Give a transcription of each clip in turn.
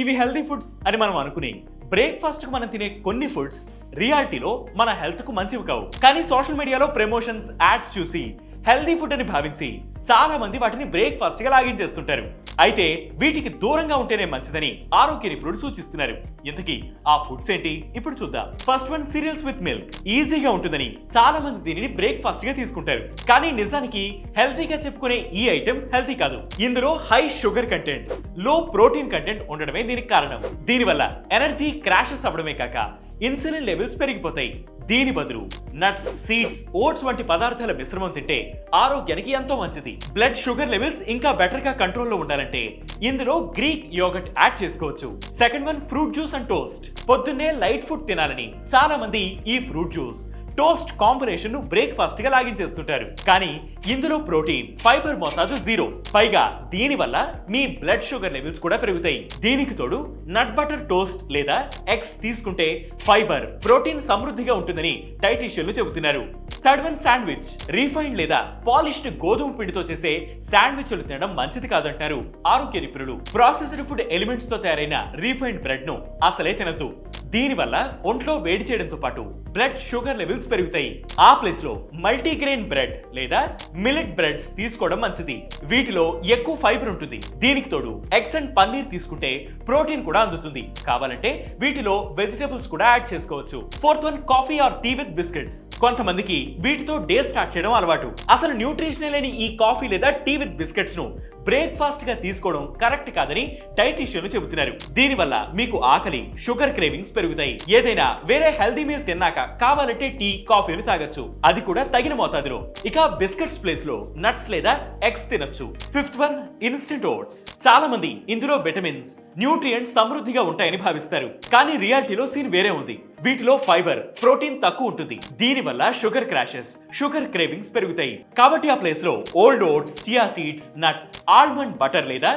ఇవి healthy foods అని మనం అనుకునే బ్రేక్ఫాస్ట్కు మనం తినే కొన్ని ఫుడ్స్ రియాలిటీలో మన హెల్త్కు మంచివి కావు. కానీ సోషల్ మీడియాలో ప్రమోషన్స్ యాడ్స్ చూసి హెల్తీ ఫుడ్ అని భావించి చాలా మంది వాటిని బ్రేక్ఫాస్ట్గా లాగించేస్తుంటారు. అయితే వీటికి దూరంగా ఉంటేనే మంచిదని ఆరోగ్య నిపుణులు సూచిస్తున్నారు. ఇంతకీ ఆ ఫుడ్స్ ఏంటి? ఇప్పుడు చూద్దాం. First one cereals with milk ఈజీగా ఉంటుందని చాలా మంది దీనిని బ్రేక్ఫాస్ట్గా తీసుకుంటారు. కానీ నిజానికి హెల్తీగా చెప్పుకునే ఈ ఐటెం హెల్తీ కాదు. ఇందులో హై షుగర్ కంటెంట్లో ప్రోటీన్ కంటెంట్ ఉండడమే దీనికి కారణం. దీనివల్ల ఎనర్జీ క్రాషెస్ అవ్వడమే కాక ఇన్సులిన్ లెవెల్స్ పెరిగిపోతాయి. దీని బదులు నట్స్ సీడ్స్ ఓట్స్ వంటి పదార్థాల మిశ్రమం తింటే ఆరోగ్యానికి ఎంతో మంచిది. బ్లడ్ షుగర్ లెవెల్స్ ఇంకా బెటర్గా కంట్రోల్లో ఉండాలంటే ఇందులో గ్రీక్ యోగట్ యాడ్ చేసుకోవచ్చు. Second one fruit juice and toast. పొద్దున్నే లైట్ ఫుడ్ తినాలని చాలా మంది ఈ ఫ్రూట్ జ్యూస్ టోస్ట్ కాంబినేషన్ను బ్రేక్ఫాస్ట్గా లాగించేస్తుంటారు. కానీ ఇందులో ప్రోటీన్ ఫైబర్ మోతాదు జీరో. పైగా దీని వల్ల మీ బ్లడ్ షుగర్ లెవెల్స్ కూడా పెరుగుతాయి. దీనికి తోడు నట్ బటర్ టోస్ట్ లేదా ఎగ్స్ తీసుకుంటే ఫైబర్ ప్రోటీన్ సమృద్ధిగా ఉంటుందని డైటీషియన్లు చెబుతున్నారు. థర్డ్ వన్ శాండ్విచ్ రీఫైండ్ లేదా పాలిష్డ్ గోధుమ పిండితో చేసే శాండ్విచ్లు తినడం మంచిది కాదంటారు ఆరోగ్య నిపుణులు. ప్రాసెస్డ్ ఫుడ్ ఎలిమెంట్స్తో తయారైన రీఫైండ్ బ్రెడ్ను అసలే తినద్దు. దీనివల్ల ఒంట్లో వేడి చేయడంతో పాటు బ్లడ్ షుగర్ లెవెల్స్ పెరుగుతాయి. ఆ ప్లేస్లో మల్టీగ్రెయిన్ బ్రెడ్ లేదా మిలెట్ బ్రెడ్స్ తీసుకోవడం మంచిది. వీటిలో ఎక్కువ ఫైబర్ ఉంటుంది. దీనికి తోడు ఎగ్స్ అండ్ పన్నీర్ తీసుకుంటే ప్రోటీన్ కూడా అందుతుంది. కావాలంటే వీటిలో వెజిటబుల్స్ కూడా యాడ్ చేసుకోవచ్చు. Fourth one coffee or tea with biscuits కొంతమందికి వీటితో డే స్టార్ట్ చేయడం అలవాటు. అసలు న్యూట్రిషన్ లేని ఈ కాఫీ లేదా టీ విత్ బిస్కెట్స్ను బ్రేక్ఫాస్ట్గా తీసుకోవడం కరెక్ట్ కాదని డైటీషియన్లు చెబుతున్నారు. దీనివల్ల మీకు ఆకలి షుగర్ క్రేవింగ్స్ పెరుగుతాయి. ఏదైనా వేరే హెల్దీ మీల్ తిన్నాక కావాలంటే టీ కాఫీలు తాగొచ్చు. అది కూడా తగిన మోతాదులో. ఇక బిస్కెట్స్ ప్లేస్లో నట్స్ లేదా ఎగ్స్ తినొచ్చు. Fifth one instant oats. చాలా మంది ఇందులో విటమిన్స్ న్యూట్రియంట్స్ సమృద్ధిగా ఉంటాయని భావిస్తారు. కానీ రియాలిటీలో సీన్ వేరే ఉంది. వీటిలో ఫైబర్ ప్రోటీన్ తక్కువ ఉంటుంది. దీనివల్ల షుగర్ క్రాషెస్ షుగర్ క్రేవింగ్స్ పెరుగుతాయి. కాబట్టి ఆ ప్లేస్లో old oats chia seeds nut almond butter లేదా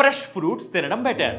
ఫ్రెష్ ఫ్రూట్స్ తినడం బెటర్.